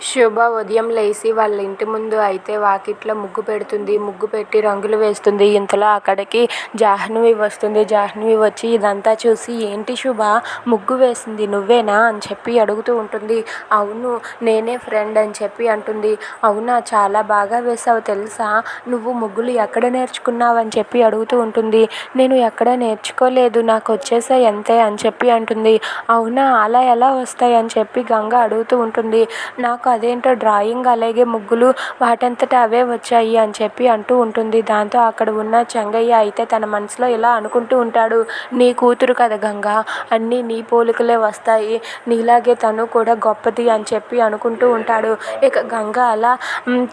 శుభ ఉదయం లేచి వాళ్ళ ఇంటి ముందు అయితే వాకిట్లో ముగ్గు పెడుతుంది. ముగ్గు పెట్టి రంగులు వేస్తుంది. ఇంతలో అక్కడికి జాహ్నవి వస్తుంది. జాహ్నవి వచ్చి ఇదంతా చూసి ఏంటి శుభ? ముగ్గు వేసింది నువ్వేనా? అని చెప్పి అడుగుతూ ఉంటుంది. అవును నేనే ఫ్రెండ్ అని చెప్పి అంటుంది. అవునా? చాలా బాగా వేసావు తెలుసా? నువ్వు ముగ్గులు ఎక్కడ నేర్చుకున్నావు? అని చెప్పి అడుగుతూ ఉంటుంది. నేను ఎక్కడ నేర్చుకోలేదు. నాకు వచ్చేసా ఎంతే అని చెప్పి అంటుంది. అవునా? అలా ఎలా వస్తాయి? అని చెప్పి గంగ అడుగుతూ ఉంటుంది. నాకు అదేంటో డ్రాయింగ్ అలాగే ముగ్గులు వాటంతట అవే వచ్చాయి అని చెప్పి అంటూ ఉంటుంది. దాంతో అక్కడ ఉన్న చెంగయ్య అయితే తన మనసులో ఇలా అనుకుంటూ ఉంటాడు నీ కూతురు కదా గంగ అన్నీ నీ పోలికలే వస్తాయి నీలాగే తను కూడా గొప్పది అని చెప్పి అనుకుంటూ ఉంటాడు. ఇక గంగ అలా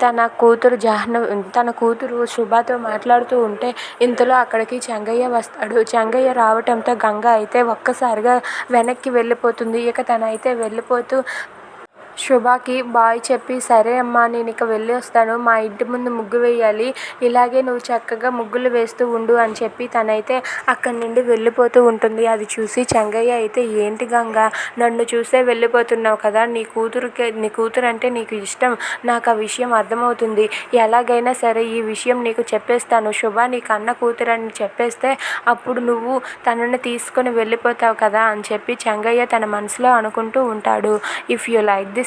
తన కూతురు జాహ్న తన కూతురు శుభతో మాట్లాడుతూ ఉంటే ఇంతలో అక్కడికి చెంగయ్య వస్తాడు. చెంగయ్య రావటంతో గంగ అయితే ఒక్కసారిగా వెనక్కి వెళ్ళిపోతుంది. ఇక తనైతే వెళ్ళిపోతూ శుభకి బాయ్ చెప్పి సరే అమ్మా నేను ఇక వెళ్ళి వస్తాను. మా ఇంటి ముందు ముగ్గు వేయాలి. ఇలాగే నువ్వు చక్కగా ముగ్గులు వేస్తూ ఉండు అని చెప్పి తనైతే అక్కడి నుండి వెళ్ళిపోతూ ఉంటుంది. అది చూసి చెంగయ్య అయితే ఏంటి గంగ నన్ను చూసే వెళ్ళిపోతున్నావు కదా? నీ కూతురుకే నీ కూతురు అంటే నీకు ఇష్టం. నాకు ఆ విషయం అర్థమవుతుంది. ఎలాగైనా సరే ఈ విషయం నీకు చెప్పేస్తాను. శుభ నీ కన్న కూతురు అని చెప్పేస్తే అప్పుడు నువ్వు తనని తీసుకొని వెళ్ళిపోతావు కదా? అని చెప్పి చెంగయ్య తన మనసులో అనుకుంటూ ఉంటాడు. If you like this